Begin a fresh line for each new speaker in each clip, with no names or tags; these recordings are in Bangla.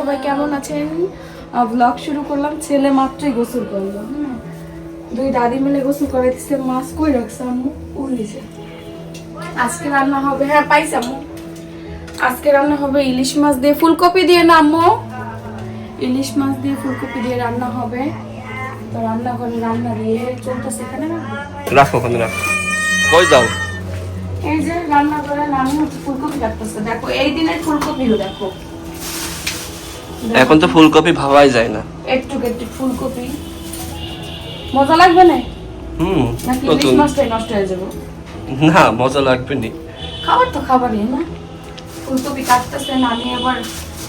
সবাই কেমন আছেন? ব্লগ শুরু করলাম ছেলে মাত্রই গোসল করল। হ্যাঁ দুই দাদি মিলে গোসল করাইতেছে মাছ কই রাখছে আম্মু? উল্লিছে আজকে রান্না হবে হ্যাঁ পাইছি আম্মু। আজকে রান্না হবে ইলিশ মাছ দিয়ে ফুলকপি দিয়ে না আম্মু? ইলিশ মাছ দিয়ে ফুলকপি দিয়ে রান্না হবে। তো রান্না করে রান্না দিয়ে চলতেছে এখানে।
রাখো ওখানে রাখো। কই যাও?
এই যে রান্না করে নামি ফুলকপি রাখতেছে। দেখো এই দিনের ফুলকপিও দেখো।
এখন তো ফুলকপি ভাবাই যায় না।
একটু একটু ফুলকপি। মজা লাগবে না?
হুম নতুন।
মাছটাই নষ্ট হয়ে যাব?
না মজা লাগবে নি।
খাবার তো খাবারই না? ফুলকপি কাটতেছে নানি আবার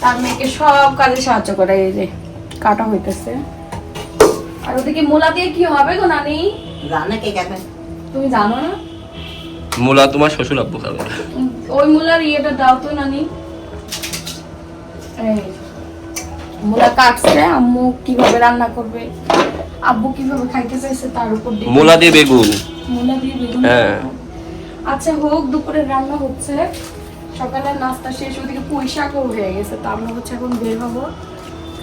তার মেয়েকে সব কাজে সাহায্য করে এই যে কাটা হইতেছে। আর ওদিকে মূলা দিয়ে কি হবে গো নানি?
জানে কে খাবে
তুমি জানো না?
মূলা তোমার শ্বশুর আব্বু খাবে।
ওই মূলার ইয়েটা দাও তো নানি। এই মূলা কাটছে আম্মু কীভাবে রান্না করবে আব্বু কীভাবে খাইতে চাইছে তার উপর
মূলা দিয়ে বেগুন।
মূলা দিয়ে বেগুন
হ্যাঁ।
আচ্ছা হোক দুপুরে রান্না হচ্ছে। সকালের নাস্তা শেষ ওদিকে পুঁই শাকও হয়ে গেছে তো আমরা হচ্ছে এখন বের হব।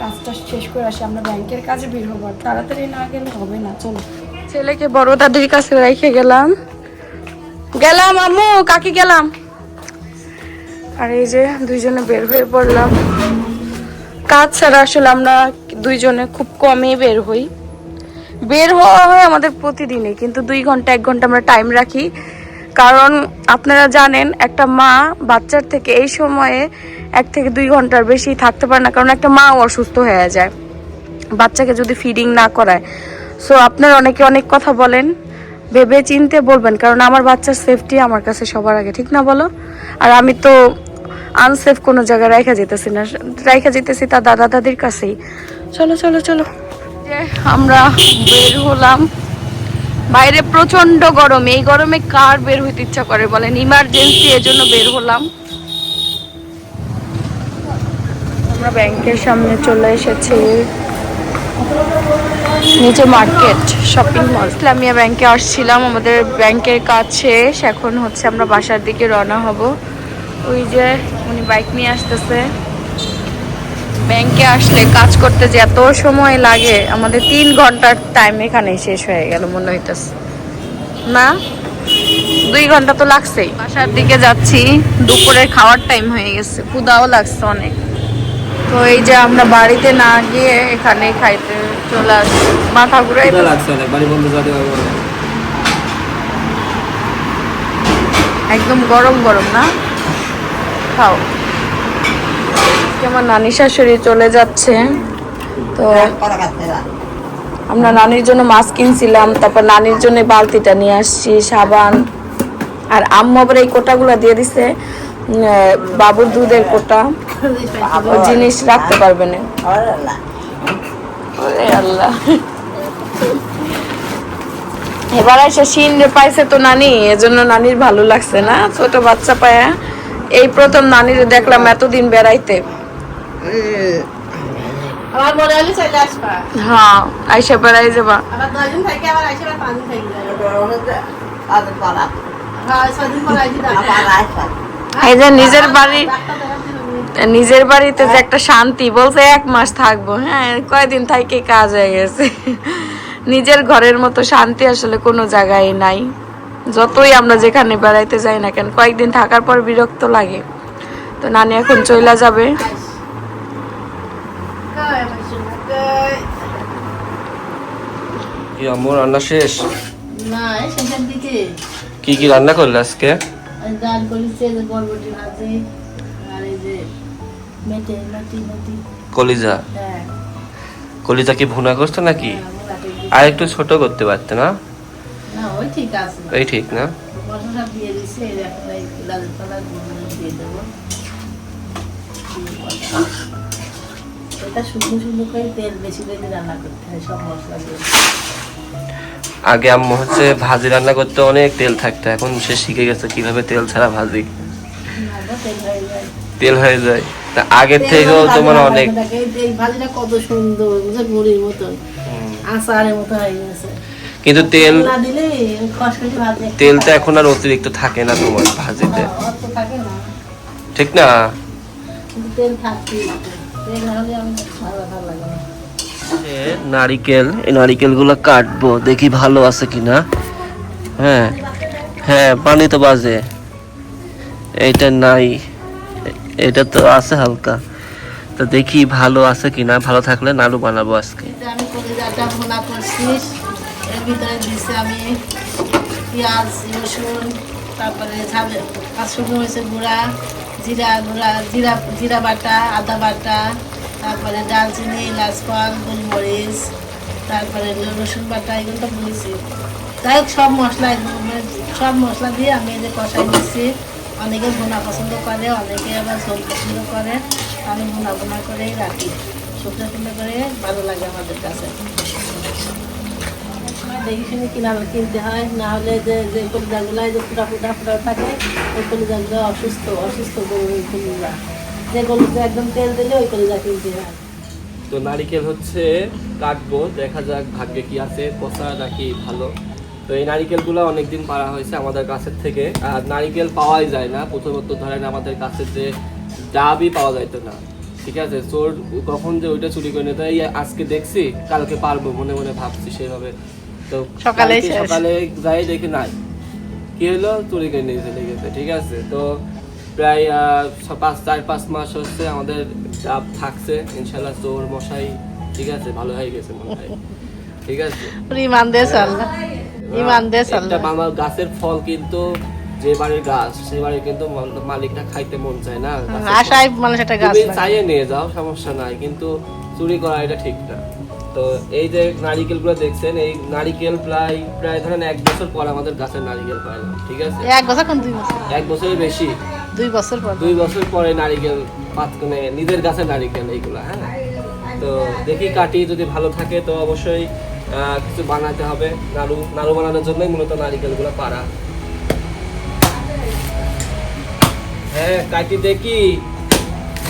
কাজটা শেষ করে আসি আমরা ব্যাংকের কাজে বের হব। আর তাড়াতাড়ি না গেলে হবে না চলো। ছেলেকে বড় দাদির কাছে রেখে গেলাম। গেলাম আম্মু কাকি গেলাম। আর এই যে দুইজনে বের হয়ে পড়লাম। কাজ ছাড়া আসলে আমরা দুইজনে খুব কমই বের হই। বের হওয়া হয় আমাদের প্রতিদিনই, কিন্তু দুই ঘণ্টা, এক ঘণ্টা আমরা টাইম রাখি। কারণ আপনারা জানেন, একটা মা বাচ্চার থেকে এই সময়ে এক থেকে দুই ঘণ্টার বেশি থাকতে পারে না, কারণ একটা মা অসুস্থ হয়ে যায়। বাচ্চাকে যদি ফিডিং না করায়। সো আপনারা অনেকে অনেক কথা বলেন ভেবে চিনতে বলবেন, কারণ আমার বাচ্চার সেফটি আমার কাছে সবার আগে, ঠিক না বলো? আর আমি তো আনসেফ কোনো জায়গায় রাখা যেতেছি না। রাখা যেতেছি তার দাদা দাদির কাছেই। চলো চলো চলো। যে আমরা বের হলাম। বাইরে প্রচণ্ড গরম। এই গরমে কার বের হইতে ইচ্ছা করে বলেন? ইমার্জেন্সি এজন্য বের হলাম। আমরা ব্যাংকের সামনে চলে এসেছি। নিচে মার্কেট শপিং মল ইসলামিয়া ব্যাংকে আসছিলাম। আমাদের ব্যাংকের কাজ শেষ এখন হচ্ছে আমরা বাসার দিকে রওনা হব। ওই যে উনি বাইক নিয়ে আসতেছে। ব্যাংকে আসলে কাজ করতে যে এত সময় লাগে আমাদের তিন ঘণ্টার টাইম এখানে শেষ হয়ে গেল মনে হইতেছে। না দুই ঘণ্টা তো লাগছেই। বাসার দিকে যাচ্ছি দুপুরের খাওয়ার টাইম হয়ে গেছে ক্ষুদাও লাগছে অনেক। তো এই যে আমরা বাড়িতে না গিয়ে এখানে খাইতে চলে আসছি। মাথা
যাতে
একদম গরম গরম না? খাও আমার নানি শাশুড়ি চলে যাচ্ছে। তো আমরা নানির জন্য মাছ কিনছিলাম, তারপর নানির জন্য বালতিটা নিয়ে আসছি, সাবান। আর আম্মু আবার এই কোটাগুলো দিয়ে দিছে বাবুর দুধের কোটা। জিনিস রাখতে পারবে না। এবার এসে শিন পাইছে তো নানি, এজন্য নানির ভালো লাগছে না, ছোট বাচ্চা পায়া। এই প্রথম নানির দেখলাম এতদিন বেড়াইতে। হ্যাঁ আইসা বেড়াই যাবা।
থাকে থাকে। হ্যাঁ
এই যে নিজের বাড়ি নিজের বাড়িতে যে একটা শান্তি বলছে এক মাস থাকব। হ্যাঁ কয়দিন থাইকে কাজ হয়ে গেছে। নিজের ঘরের মতো শান্তি আসলে কোনো জায়গায় নাই। যতই আমরা যেখানে বেড়াইতে যাই না কেন কয়েকদিন থাকার পর বিরক্ত লাগে। তো নানি এখন চইলা যাবে।
কি রান্না শেষ?
না এই শেষের দিকে।
কি কি রান্না করলে আজকে?
ডাল করেছে যে বরবটি ভাজি আর এই যে মেটে মেটি মেটি।
কলিজা?
হ্যাঁ।
কলিজা কি ভুনা করছ নাকি?
দিই।
আর একটু ছোট করতে পারতে না? এই ঠিক না? আগে আম্মু হচ্ছে ভাজি রান্না করতে অনেক তেল থাকতো এখন সে শিখে গেছে কীভাবে তেল ছাড়া ভাজি।
তেল হয়ে যায়।
তা আগের থেকেও তোমার অনেক
ভাজিটা কত সুন্দর মতন। আচারের মতো হয়ে গেছে।
কিন্তু তেল
দেখতে
তেলটা এখন আর অতিরিক্ত থাকে না তোমার ভাজিতে। ঠিক না?
তেল তেল
নারিকেল এই নারিকেলগুলো কাটবো দেখি ভালো আছে কিনা। হ্যাঁ হ্যাঁ পানি তো বাজে। এইটা নাই। এটা তো আছে হালকা। তো দেখি ভালো আছে কিনা। ভালো থাকলে নাড়ু বানাবো আজকে।
এর ভিতরে দিচ্ছি আমি, পেঁয়াজ, রসুন, তারপরে কাশুন হয়েছে গুঁড়া, জিরা গুঁড়া, জিরা জিরা বাটা, আদা বাটা, তারপরে দারচিনি এলাচপান গোলমরিচ, তারপরে রসুন বাটা, এগুলো তো বলেছি হোক, সব মশলা সব মশলা দিয়ে আমি যে কষাই দিচ্ছি অনেকে ভুনা পছন্দ করে, অনেকে আবার ঝোল পছন্দ করে। আমি ভুনা ভুনা করেই রাখি। শুকনো শুকনো করে ভালো লাগে আমাদের কাছে। দেখি শুনে কিনা কিনতে হয়, না হলে যে যে কলিজাগুলো যে ফুটা ফুটা ফুটা থাকে, ওই কলিজাগুলো অসুস্থ অসুস্থ কলিজা যে কলিজা একদম তেল দিলে ওই কলিজা কিনতে হয়।
তো নারিকেল হচ্ছে কাটবো দেখা যাক ভাগ্যে কি আছে, পচা নাকি ভালো। তো এই নারিকেলগুলো অনেকদিন পাড়া হয়েছে আমাদের কাছের থেকে, আর নারিকেল পাওয়াই যায় না। প্রথমত ধরেন আমাদের কাছে যে ডাবই পাওয়া যাইতো না, ঠিক আছে? চোর কখন যে ওইটা চুরি করে নিত এই আজকে দেখছি, কালকে পারব, মনে মনে ভাবছি সেভাবে। তো
সকালেই
সকালে যাই দেখি নাই। কি হলো চুরি করে নিয়ে চলে গেছে ঠিক আছে? তো প্রায় পাঁচ চার পাঁচ মাস হচ্ছে আমাদের চাপ থাকছে। ইনশাল্লাহ চোর মশাই ঠিক আছে? ভালো হয়ে গেছে মনে হয়। ঠিক আছে?
ইমান ইমান
আমার গাছের ফল কিন্তু যে বাড়ির গাছ সে বাড়ির কিন্তু মালিকটা খাইতে মন চায় না।
আশায় মানুষ একটা গাছ
চাইয়ে নিয়ে যাও সমস্যা নাই। কিন্তু চুরি করা এটা ঠিক না। তো এই যে নারিকেলগুলো দেখছেন এই নারিকেল প্রায় প্রায় ধরেন এক বছর পর আমাদের গাছের নারিকেল পাইলাম ঠিক আছে?
এক বছর কোন দুই বছর?
এক বছরের বেশি।
দুই বছর পর।
দুই বছর পরে নারিকেল পাত মানে নিজের গাছের নারিকেল এইগুলা হ্যাঁ? তো দেখি কাটি যদি ভালো থাকে তো অবশ্যই কিছু বানাতে হবে। নাড়ু নাড়ু বানানোর জন্যই মূলত নারিকেলগুলো পারা হ্যাঁ কাটি দেখি।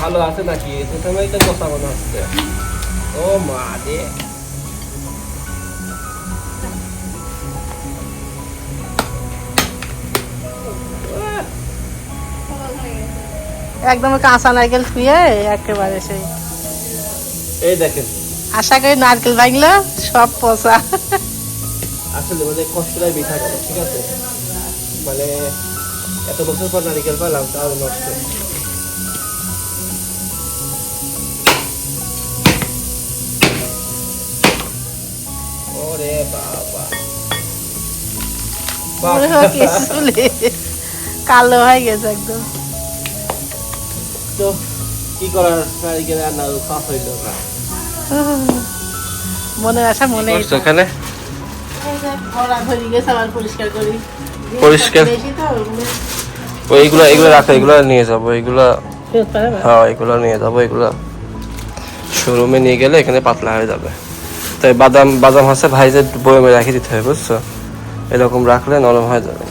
ভালো আছে নাকি? প্রথমেই তো কথা মনে হচ্ছে। ও মা রে।
একদম কাঁচা নারকেল ছুঁয়ে একেবারে সেই।
এই দেখেন।
আশা করি নারকেল ভাঙলো সব পচা।
আসলে মানে কষ্টটাই বৃথা গেল ঠিক আছে? মানে এত বছর পর নারিকেল পেলাম তাও নষ্ট। ওরে বাবা।
হয় কালো হয়ে গেছে একদম।
তো কি করার? নারিকেল হইল না।
মনে আশা মনে
ওখানে
ভরা ভরি গেছে আবার পরিষ্কার করি।
পরিষ্কার? ওইগুলো এগুলো রাখো এগুলো নিয়ে যাব এগুলো
না।
হ্যাঁ এগুলো নিয়ে যাব এগুলো শোরুমে নিয়ে গেলে এখানে পাতলা হয়ে যাবে। তাই বাদাম বাদাম হচ্ছে ভাইজের বয়মে রাখি দিতে হবে বুঝছ? এরকম রাখলে নরম হয়ে যাবে।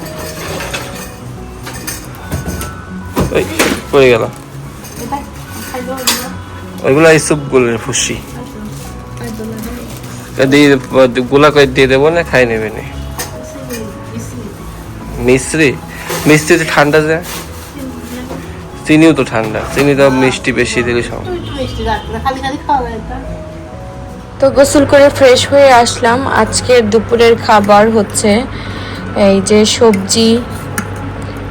ওই পড়ে গেল। ওইগুলো এই সুপগুলোর ফুসি। দিয়ে গুলা করে দিয়ে দেবো না, খাই নেবে নি। মিস্ত্রি মিস্ত্রি তো ঠান্ডা যে। চিনিও তো ঠান্ডা। চিনি তো মিষ্টি বেশি দিলে সব।
তা
গোসল করে ফ্রেশ হয়ে আসলাম। আজকের দুপুরের খাবার হচ্ছে এই যে সবজি।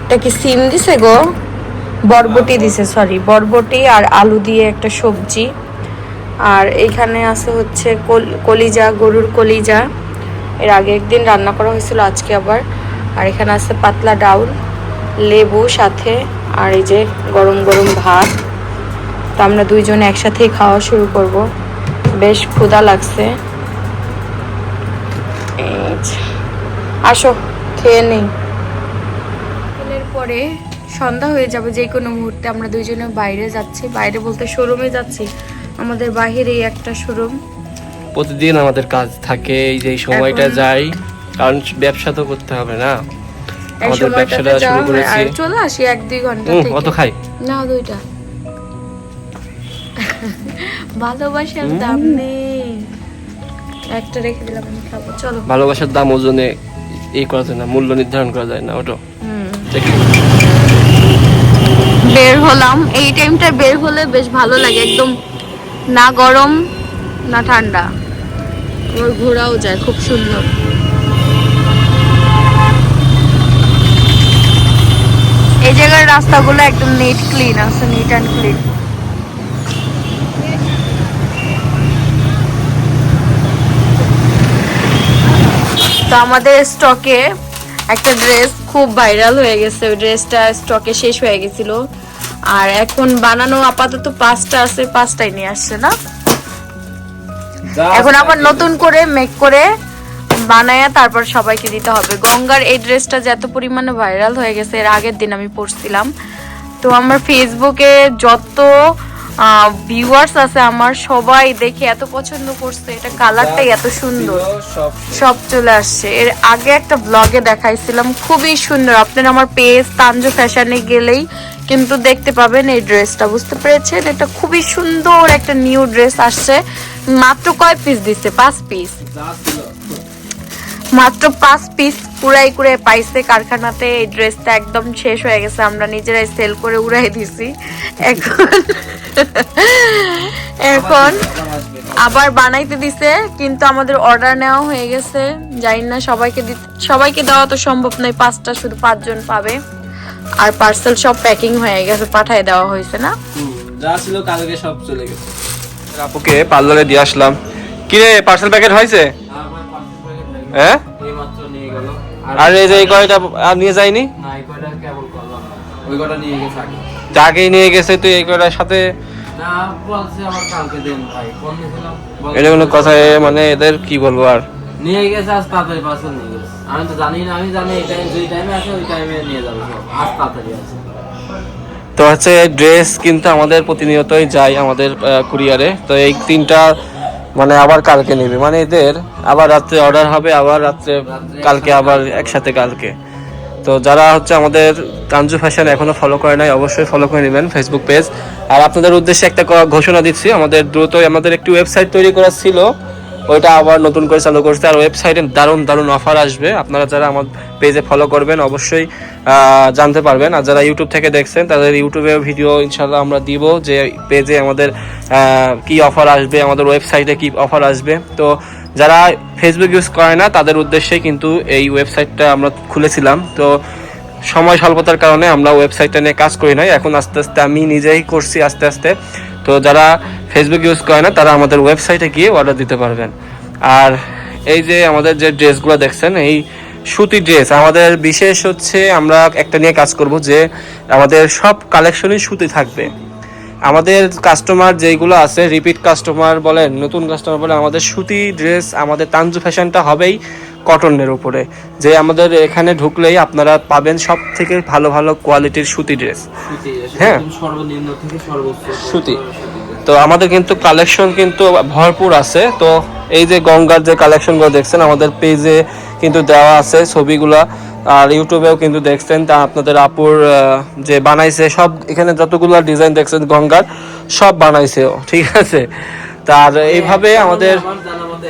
এটা কি সিম দিছে গো? বরবটি দিছে সরি বরবটি আর আলু দিয়ে একটা সবজি। আর এইখানে আছে হচ্ছে কল- কলিজা গরুর কলিজা। এর আগে একদিন রান্না করা হয়েছিল আজকে আবার। আর এখানে আছে পাতলা ডাউল লেবু সাথে আর এই যে গরম গরম ভাত। তো আমরা দুইজনে একসাথেই খাওয়া শুরু করব। বেশ ক্ষুধা লাগছে। আসো খেয়ে নেই পরে সন্ধ্যা হয়ে যাবে যে কোনো মুহূর্তে আমরা দুইজনে বাইরে যাচ্ছি। বাইরে বলতে শোরুমে যাচ্ছি। আমাদের বাহিরেই একটা শোরুম।
প্রতিদিন আমাদের কাজ থাকে এই যে সময়টা যাই কারণ ব্যবসা তো করতে হবে না। আমাদের ব্যবসাটা শুরু করেছি।
চলে আসি এক দুই ঘণ্টা
কত খাই?
না দুইটা। ভালোবাসার দাম নেই। একটা রেখে দিলাম আমি খাব। চলো।
ভালোবাসার দাম ওজনে এই করা যায় না মূল্য নির্ধারণ করা যায় না ওটা
বের হলাম। এই টাইমটা বের হলে বেশ ভালো লাগে একদম না গরম না ঠান্ডা। আবার ঘোরাও যায় খুব সুন্দর। এই জায়গার রাস্তাগুলো একদম নিট ক্লিন আছে নিট অ্যান্ড ক্লিন আমাদের স্টকে একটা ড্রেস খুব ভাইরাল হয়ে গেছে। ওই ড্রেসটা স্টকে শেষ হয়ে গেছিল। আর এখন বানানো আপাতত পাঁচটা আছে পাঁচটাই নিয়ে আসছে না? এখন আবার নতুন করে মেক করে বানায়া তারপর সবাইকে দিতে হবে। গঙ্গার এই ড্রেসটা যে এত পরিমাণে ভাইরাল হয়ে গেছে এর আগের দিন আমি পড়ছিলাম তো আমার ফেসবুকে যত ভিউয়ার্স আছে আমার সবাই দেখে এত পছন্দ করছে এটা কালারটাই এত সুন্দর।
সব
চলে আসছে। এর আগে একটা ব্লগে দেখাইছিলাম খুবই সুন্দর। আপনারা আমার পেজ তাঞ্জু ফ্যাশনে গেলেই কিন্তু দেখতে পাবেন এই ড্রেসটা বুঝতে পেরেছেন? এটা খুবই সুন্দর একটা নিউ ড্রেস আসছে। মাত্র কয় পিস দিচ্ছে? পাঁচ পিস মাত্র পাঁচ পিস কুড়াই কুড়াই পাইছে কারখানাতে। এই ড্রেসটা একদম শেষ হয়ে গেছে আমরা নিজেরাই সেল করে উড়াই দিছি। এখন এখন
আবার
বানাইতে দিছে কিন্তু আমাদের অর্ডার নেওয়া হয়ে গেছে। জানি না সবাইকে দিতে সবাইকে দেওয়া তো সম্ভব নয় পাঁচটা শুধু পাঁচজন পাবে। আর পার্সেল সব প্যাকিং হয়ে গেছে পাঠায় দেওয়া হয়েছে না?
যা ছিল কালকে সব চলে গেছে। আপুকে পার্লারে দিয়ে আসলাম। কি রে পার্সেল প্যাকেট হয়েছে? হ্যাঁ?
এইমাত্র নিয়ে গেল।
আর এই যে এই কয়টা আর নিয়ে যায়নি? যাকেই নিয়ে গেছে তুই এই কয়টার সাথে? এটা কোনো কথা মানে এদের কি বলব আর?
নিয়ে গেছে আজ তাড়াতাড়ি পার্সেল নিয়ে গেছে। আমি তো জানি না আমি জানি এই টাইম যেই টাইমে আসে ওই টাইমে নিয়ে যাব আজ তাড়াতাড়ি আছে।
তো হচ্ছে ড্রেস কিন্তু আমাদের প্রতিনিয়তই যায় আমাদের কুরিয়ারে তো এই তিনটা মানে আবার কালকে নেবে। মানে এদের আবার রাত্রে অর্ডার হবে, আবার রাত্রে কালকে, আবার একসাথে কালকে। তো যারা হচ্ছে আমাদের কাঞ্জু ফ্যাশন এখনও ফলো করে নাই, অবশ্যই ফলো করে নেবেন ফেসবুক পেজ আর আপনাদের উদ্দেশ্যে একটা ঘোষণা দিচ্ছি, আমাদের দ্রুতই আমাদের একটি ওয়েবসাইট তৈরি করা ছিল ওইটা আবার নতুন করে চালু করছে আর ওয়েবসাইটে দারুণ দারুণ অফার আসবে। আপনারা যারা আমার পেজে ফলো করবেন, অবশ্যই জানতে পারবেন। আর যারা ইউটিউব থেকে দেখছেন, তাদের ইউটিউবে ভিডিও ইনশাল্লাহ আমরা দিব যে পেজে আমাদের কি অফার আসবে, আমাদের ওয়েবসাইটে কি অফার আসবে। তো যারা ফেসবুক ইউজ করে না, তাদের উদ্দেশ্যে কিন্তু এই ওয়েবসাইটটা আমরা খুলেছিলাম। তো সময় স্বল্পতার কারণে আমরা ওয়েবসাইটটা নিয়ে কাজ করি নাই। এখন আস্তে আস্তে আমি নিজেই করছি আস্তে আস্তে। তো যারা ফেসবুক ইউজ করে না, তারা আমাদের ওয়েবসাইটে গিয়ে অর্ডার দিতে পারবেন। আর এই যে আমাদের যে ড্রেসগুলো দেখছেন, এই সুতি ড্রেস আমাদের বিশেষ হচ্ছে আমরা একটা নিয়ে কাজ করব যে আমাদের সব কালেকশনই সুতি থাকবে। আমাদের কাস্টমার যেইগুলো আছে রিপিট কাস্টমার বলেন, নতুন কাস্টমার বলেন, আমাদের সুতি ড্রেস আমাদের তানজু ফ্যাশনটা হবেই। কটনের উপরে যে আমাদের এখানে ঢুকলেই আপনারা পাবেন সব থেকে ভালো ভালো কোয়ালিটির সুতি ড্রেস হ্যাঁ। সুতি। তো আমাদের কিন্তু কালেকশন কিন্তু ভরপুর আছে। তো এই যে গঙ্গার যে কালেকশনগুলো দেখছেন আমাদের পেজে কিন্তু দেওয়া আছে ছবিগুলা। আর ইউটিউবেও কিন্তু দেখছেন তা আপনাদের আপুর যে বানাইছে সব এখানে যতগুলো ডিজাইন দেখছেন গঙ্গার সব বানাইছে ঠিক আছে? তার এইভাবে আমাদের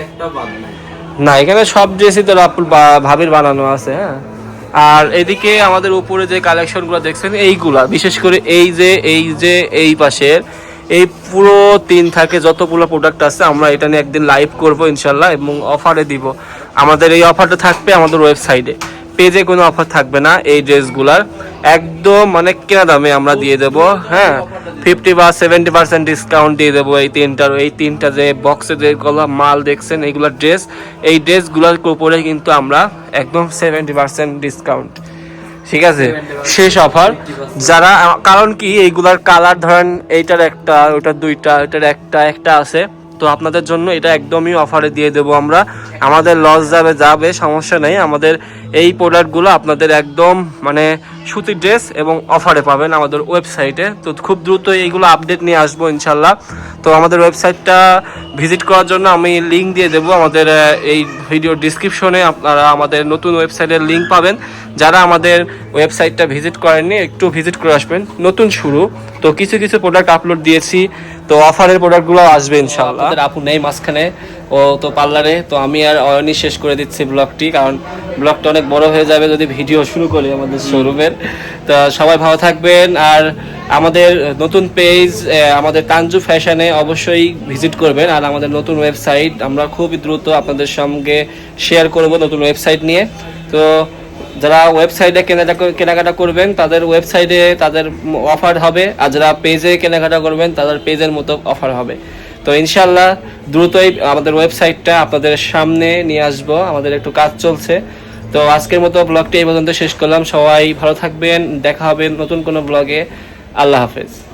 একটা বাদ নাই।
না, এখানে সব ড্রেসই তো রাপুল ভাবির বানানো আছে হ্যাঁ। আর এদিকে আমাদের উপরে যে কালেকশনগুলো দেখছেন, এইগুলা, বিশেষ করে এই যে এই যে, এই পাশের, এই পুরো তিন থাকে যতগুলো প্রোডাক্ট আছে, আমরা এটা নিয়ে একদিন লাইভ করব ইনশাল্লাহ এবং অফারে দিব। আমাদের এই অফারটা থাকবে আমাদের ওয়েবসাইটে পেজে কোনো অফার থাকবে না এই ড্রেসগুলার। একদম মানে কেনা দামে আমরা দিয়ে দেবো হ্যাঁ? ফিফটি বা সেভেন্টি পার্সেন্ট ডিসকাউন্ট দিয়ে দেবো এই তিনটার, এই তিনটা যে বক্সে যেগুলো মাল দেখছেন এইগুলো ড্রেস। এই ড্রেসগুলোর উপরে কিন্তু আমরা একদম সেভেন্টি পার্সেন্ট ডিসকাউন্ট। ঠিক আছে? শেষ অফার। যারা, কারণ কি, এইগুলার কালার ধরেন এইটার একটা ওটার দুইটা, এটার একটা একটা আছে। তো আপনাদের জন্য এটা একদমই অফারে দিয়ে দেবো আমরা। আমাদের লস যাবে যাবে, সমস্যা নেই। আমাদের এই প্রোডাক্টগুলো আপনাদের একদম মানে সুতির ড্রেস এবং অফারে পাবেন আমাদের ওয়েবসাইটে তো খুব দ্রুত এইগুলো আপডেট নিয়ে আসব ইনশাল্লাহ তো আমাদের ওয়েবসাইটটা ভিজিট করার জন্য আমি লিঙ্ক দিয়ে দেবো আমাদের এই ভিডিও ডিসক্রিপশনে আপনারা আমাদের নতুন ওয়েবসাইটের লিঙ্ক পাবেন। যারা আমাদের ওয়েবসাইটটা ভিজিট করেননি, একটু ভিজিট করে আসবেন। নতুন শুরু। তো কিছু কিছু প্রোডাক্ট আপলোড দিয়েছি। তো অফারের প্রোডাক্টগুলো আসবে ইনশাল্লাহ আমাদের আপু নেই মাঝখানে। ও তো পার্লারে, তো আমি আর অয়নি শেষ করে দিচ্ছি ব্লগটি, কারণ ব্লগটা অনেক বড় হয়ে যাবে যদি ভিডিও শুরু করি আমাদের শোরুমের। তো সবাই ভালো থাকবেন, আর আমাদের নতুন পেজ আমাদের তানজু ফ্যাশনে অবশ্যই ভিজিট করবেন, আর আমাদের নতুন ওয়েবসাইট, আমরা খুবই দ্রুত আপনাদের সঙ্গে শেয়ার করব নতুন ওয়েবসাইট নিয়ে। তো যারা ওয়েবসাইটে কেনাকাটা কেনাকাটা করবেন, তাদের ওয়েবসাইটে তাদের অফার হবে, আর যারা পেজে কেনাকাটা করবেন, তাদের পেজের মতো অফার হবে। তো ইনশাল্লাহ দ্রুতই আমাদের ওয়েবসাইটটা আপনাদের সামনে নিয়ে আসব। আমাদের একটু কাজ চলছে। তো আজকের মতো ব্লগটি এই পর্যন্ত শেষ করলাম। সবাই ভালো থাকবেন। দেখা হবে নতুন কোনো ব্লগে। আল্লাহ হাফেজ।